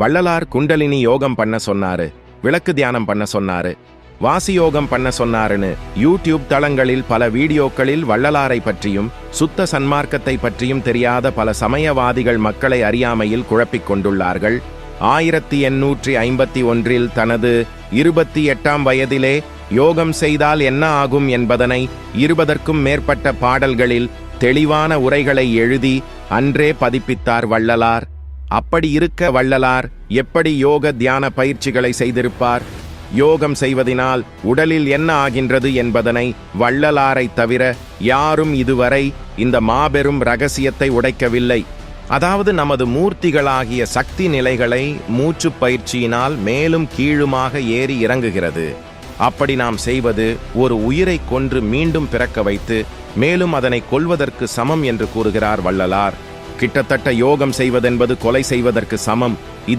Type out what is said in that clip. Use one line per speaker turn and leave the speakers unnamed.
வள்ளலார் குண்டலினி யோகம் பண்ண சொன்னாரு விளக்கு தியானம் பண்ண சொன்னாரு வாசி யோகம் பண்ண சொன்னாருன்னு யூடியூப் தளங்களில் பல வீடியோக்களில் வள்ளலாரை பற்றியும் சுத்த சன்மார்க்கத்தை பற்றியும் தெரியாத பல சமயவாதிகள் மக்களை அறியாமையில் குழப்பிக் கொண்டுள்ளார்கள். ஆயிரத்தி எண்ணூற்றி ஐம்பத்தி ஒன்றில் தனது இருபத்தி எட்டாம் வயதிலே யோகம் செய்தால் என்ன ஆகும் என்பதனை இருபதற்கும் மேற்பட்ட பாடல்களில் தெளிவான உரைகளை எழுதி அன்றே பதிப்பித்தார் வள்ளலார். அப்படி இருக்க வள்ளலார் எப்படி யோக தியான பயிற்சிகளை செய்திருப்பார்? யோகம் செய்வதினால் உடலில் என்ன ஆகின்றது என்பதனை வள்ளலாரை தவிர யாரும் இதுவரை இந்த மாபெரும் ரகசியத்தை உடைக்கவில்லை. அதாவது நமது மூர்த்திகளாகிய சக்தி நிலைகளை மூச்சுப் பயிற்சியினால் மேலும் கீழுமாக ஏறி இறங்குகிறது. அப்படி நாம் செய்வது ஒரு உயிரை கொன்று மீண்டும் பிறக்க வைத்து மேலும் அதனை கொல்வதற்கு சமம் என்று கூறுகிறார் வள்ளலார். கிட்டத்தட்ட யோகம் செய்வதென்பது கொலை செய்வதற்கு சமம். இது